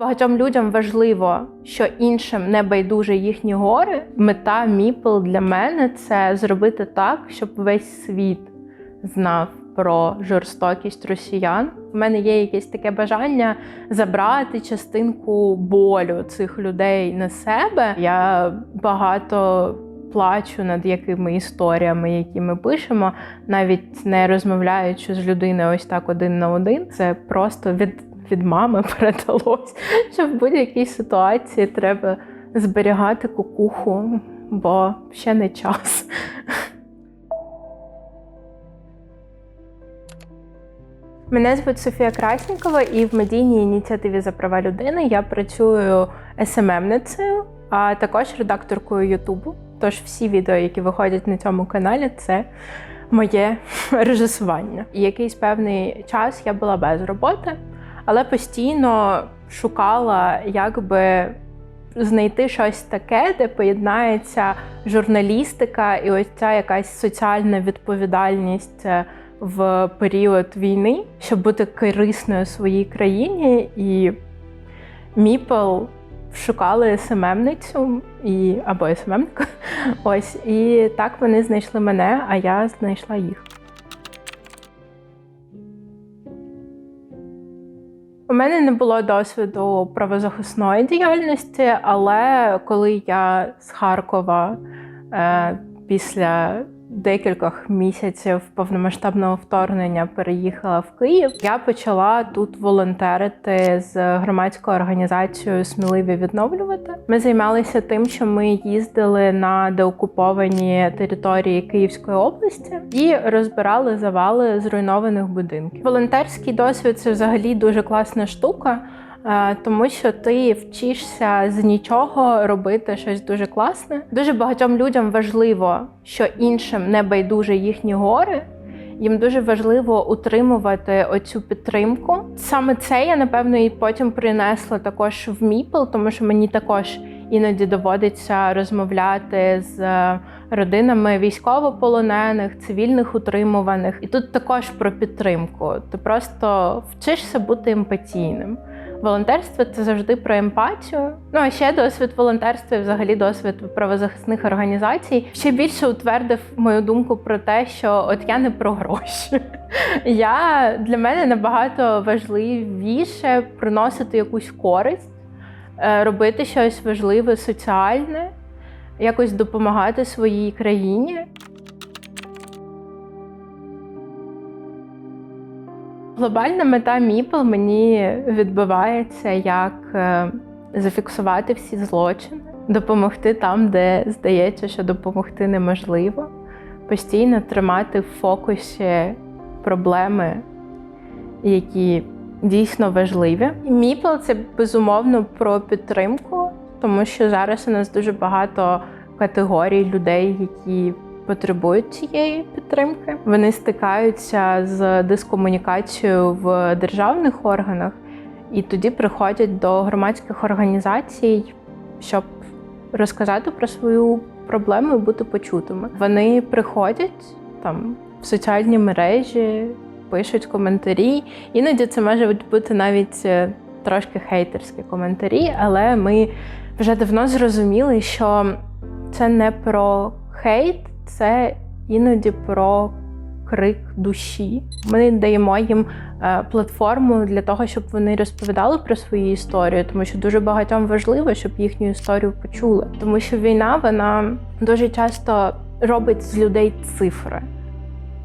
Багатьом людям важливо, що іншим не байдуже їхні гори. Мета Міпл для мене це зробити так, щоб весь світ знав про жорстокість росіян. У мене є якесь таке бажання забрати частинку болю цих людей на себе. Я багато плачу над якими історіями, які ми пишемо, навіть не розмовляючи з людиною ось так один на один. Це просто від, від мами передалось, що в будь-якій ситуації треба зберігати кукуху, бо ще не час. Мене звуть Софія Краснікова, і в медійній ініціативі за права людини я працюю СММницею, а також редакторкою Ютубу. Тож всі відео, які виходять на цьому каналі, це моє режисування. І якийсь певний час я була без роботи, але постійно шукала, як би знайти щось таке, де поєднається журналістика і ось ця якась соціальна відповідальність е, в період війни, щоб бути корисною своїй країні. І Міпл шукали СММницю і або СММника. Ось і так вони знайшли мене, а я знайшла їх. Мене не було досвіду правозахисної діяльності, але коли я з Харкова е, після декількох місяців повномасштабного вторгнення переїхала в Київ, я почала тут волонтерити з громадською організацією Сміливі відновлювати. Ми займалися тим, що ми їздили на деокуповані території Київської області і розбирали завали зруйнованих будинків. Волонтерський досвід це взагалі дуже класна штука. Е, Тому що ти вчишся з нічого робити щось дуже класне. Дуже багатьом людям важливо, що іншим не байдуже їхні гори. Їм дуже важливо утримувати оцю підтримку. Саме це я напевно і потім принесла також в Міпл, тому що мені також іноді доводиться розмовляти з родинами військовополонених, цивільних утримуваних. І тут також про підтримку. Ти просто вчишся бути емпатійним. Волонтерство це завжди про емпатію. Ну а ще досвід волонтерства, і взагалі досвід правозахисних організацій ще більше утвердив мою думку про те, що от я не про гроші. Я для мене набагато важливіше приносити якусь користь, е, робити щось важливе, соціальне, якось допомагати своїй країні. Глобальна мета Міпл мені відбувається як е, зафіксувати всі злочини, допомогти там, де здається, що допомогти неможливо, постійно тримати в фокусі проблеми, які дійсно важливі. Міпл це безумовно про підтримку, тому що зараз у нас дуже багато категорій людей, які потребують цієї підтримки. Вони стикаються з дискомунікацією в державних органах і тоді приходять до громадських організацій, щоб розказати про свою проблему і бути почутими. Вони приходять там в соціальні мережі, пишуть коментарі. Іноді це може бути навіть е, трошки хейтерські коментарі, але ми вже давно зрозуміли, що це не про хейт, це іноді про крик душі. Ми даємо їм е, платформу для того, щоб вони розповідали про свою історію, тому що дуже багатьом важливо, щоб їхню історію почули. Тому що війна вона дуже часто робить з людей цифри,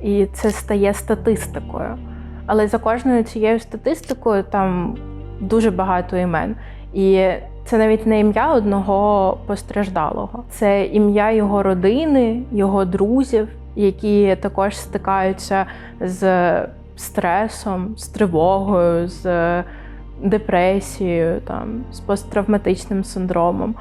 і це стає статистикою. Але за кожною цією статистикою там дуже багато імен. І це навіть не ім'я одного постраждалого, це ім'я його родини, його друзів, які також стикаються з стресом, з тривогою, з депресією, там, з посттравматичним синдромом.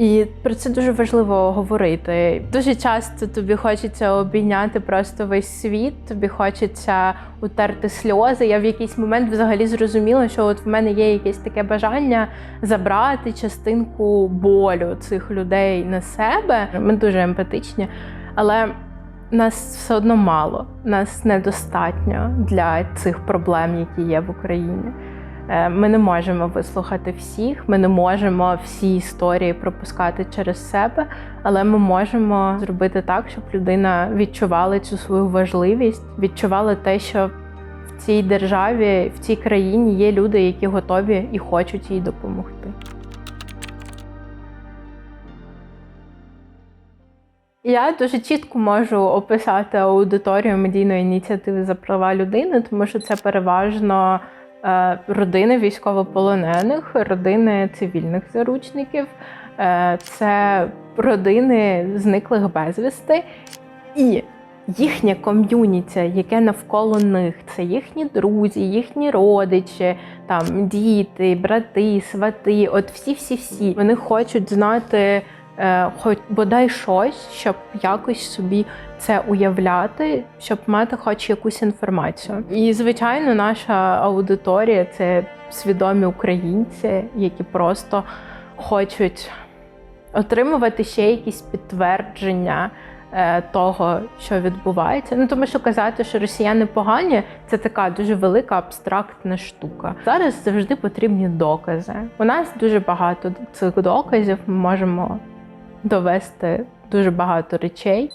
І про це дуже важливо говорити. Дуже часто тобі хочеться обійняти просто весь світ, тобі хочеться утерти сльози. Я в якийсь момент взагалі зрозуміла, що от в мене є якесь таке бажання забрати частинку болю цих людей на себе. Ми дуже емпатичні, але нас все одно мало, нас недостатньо для цих проблем, які є в Україні. Е, Ми не можемо вислухати всіх, ми не можемо всі історії пропускати через себе, але ми можемо зробити так, щоб людина відчувала цю свою важливість, відчувала те, що в цій державі, в цій країні є люди, які готові і хочуть їй допомогти. Я дуже чітко можу описати аудиторію медійної ініціативи за права людини, тому що це переважно родини військовополонених, родини цивільних заручників, е, це родини зниклих безвісти. І їхнє ком'юніті, яке навколо них, це їхні друзі, їхні родичі, там діти, брати, свати, от всі-всі-всі. Вони хочуть знати е, хоч бодай щось, щоб якось собі це уявляти, щоб мати хоч якусь інформацію. І звичайно, наша аудиторія це свідомі українці, які просто хочуть отримувати ще якісь підтвердження. е, Того, що відбувається, ну тому що казати, що росіяни погані, це така дуже велика абстрактна штука. Зараз завжди потрібні докази. У нас дуже багато цих доказів. Ми можемо довести дуже багато речей.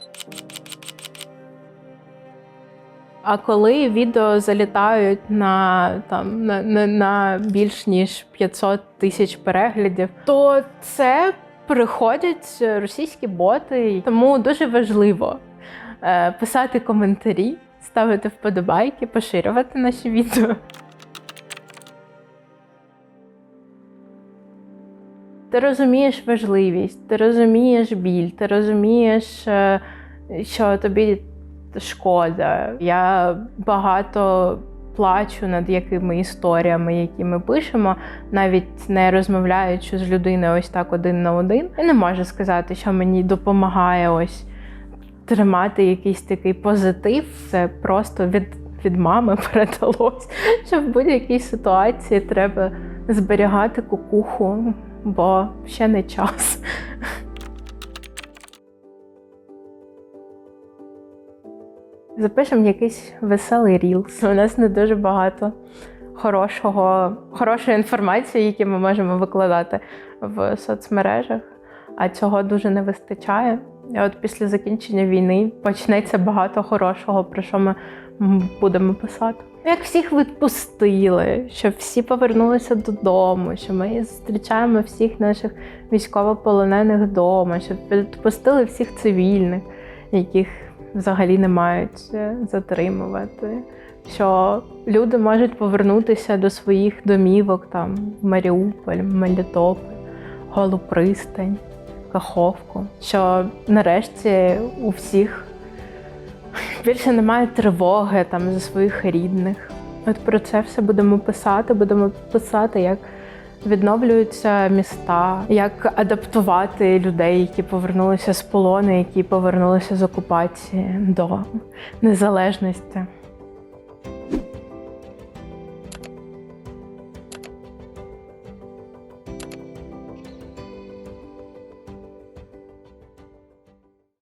А коли відео залітають на там на, на, на більш ніж 500 тисяч переглядів, то це приходять російські боти. Тому дуже важливо е, писати коментарі, ставити вподобайки, поширювати наші відео. Ти розумієш важливість, ти розумієш біль, ти розумієш, е, що тобі шкода. Я багато плачу над якими історіями, які ми пишемо, навіть не розмовляючи з людиною ось так один на один. Я не можу сказати, що мені допомагає ось тримати якийсь такий позитив. Це просто від, від мами передалось, що в будь-якій ситуації треба зберігати кукуху, бо ще не час. Запишемо якийсь веселий рілс. У нас не дуже багато хорошого, хорошої інформації, які ми можемо викладати в соцмережах, а цього дуже не вистачає. І от після закінчення війни почнеться багато хорошого, про що ми будемо писати. Як всіх відпустили, щоб всі повернулися додому, що ми зустрічаємо всіх наших військовополонених вдома, щоб відпустили всіх цивільних, яких взагалі не мають е, затримувати. Що люди можуть повернутися до своїх домівок там в Маріуполь, Мелітополь, Голу Пристань, Каховку. Що нарешті у всіх більше немає тривоги там за своїх рідних. От про це все будемо писати. Будемо писати, як відновлюються міста, як адаптувати людей, які повернулися з полону, які повернулися з окупації до незалежності.